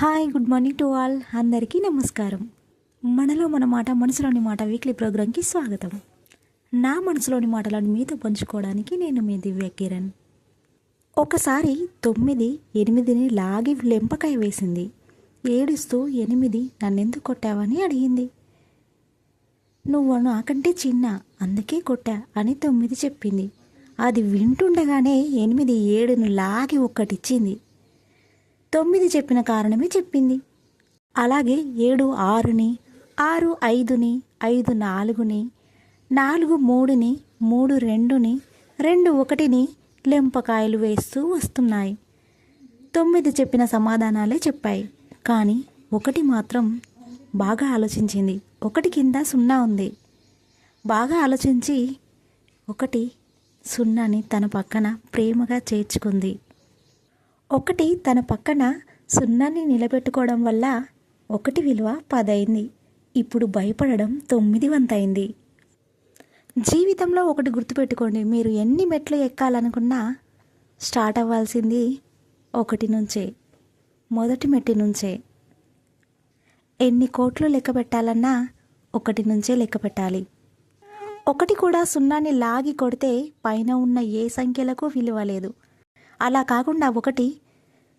Hi good morning to all. అందరికీ నమస్కారం. మనలో మన మాట మనసులోని మాట వీక్లీ ప్రోగ్రాంకి స్వాగతం. నా మనసులోని మాటలను మీతో పంచుకోవడానికి నేను మీ దివ్య కిరణ్. ఒకసారి తొమ్మిది ఎనిమిదిని లాగి లెంపకాయ వేసింది. ఏడుస్తూ ఎనిమిది నన్నెందుకు కొట్టావని అడిగింది. నువ్వు నాకంటే చిన్న అందుకే కొట్టా అని తొమ్మిది చెప్పింది. అది వింటుండగానే ఎనిమిది ఏడును లాగి ఒక్కటిచ్చింది. తొమ్మిది చెప్పిన కారణమే చెప్పింది. అలాగే ఏడు ఆరుని ఆరు ఐదుని ఐదు నాలుగుని నాలుగు మూడుని మూడు రెండుని రెండు ఒకటిని లెంపకాయలు వేస్తూ వస్తున్నాయి. తొమ్మిది చెప్పిన సమాధానాలే చెప్పాయి. కానీ ఒకటి మాత్రం బాగా ఆలోచించింది. ఒకటి కింద సున్నా ఉంది. బాగా ఆలోచించి ఒకటి సున్నాని తన పక్కన ప్రేమగా చేర్చుకుంది. ఒకటి తన పక్కన సున్నాని నిలబెట్టుకోవడం వల్ల ఒకటి విలువ పదైంది. ఇప్పుడు భయపడడం తొమ్మిది వంతైంది. జీవితంలో ఒకటి గుర్తుపెట్టుకోండి. మీరు ఎన్ని మెట్లు ఎక్కాలనుకున్నా స్టార్ట్ అవ్వాల్సింది ఒకటి నుంచే మొదటి మెట్టి నుంచే. ఎన్ని కోట్లు లెక్క పెట్టాలన్నా ఒకటి నుంచే లెక్క పెట్టాలి. ఒకటి కూడా సున్నాని లాగి కొడితే పైన ఉన్న ఏ సంఖ్యలకు విలువ లేదు. అలా కాకుండా ఒకటి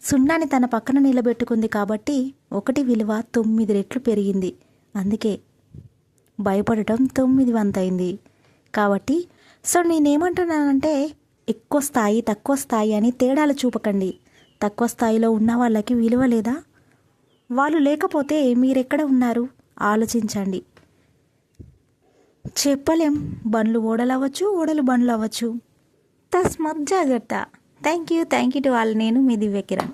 సున్నాని తన పక్కన నిలబెట్టుకుంది కాబట్టి ఒకటి విలువ తొమ్మిది రెట్లు పెరిగింది. అందుకే భయపడటం తొమ్మిది వంతైంది కాబట్టి సో నేనేమంటున్నానంటే ఎక్కువ స్థాయి తక్కువ స్థాయి అని తేడాలు చూపకండి. తక్కువ స్థాయిలో ఉన్న వాళ్ళకి విలువ లేదా? వాళ్ళు లేకపోతే మీరెక్కడ ఉన్నారు? ఆలోచించండి. చెప్పలేం. బండ్లు ఓడలు అవ్వచ్చు ఓడలు బండ్లు అవ్వచ్చు తస్మత్ జాగ్రత్త. Thank you thank you to all. నేను మీ దివ్య కిరణ్.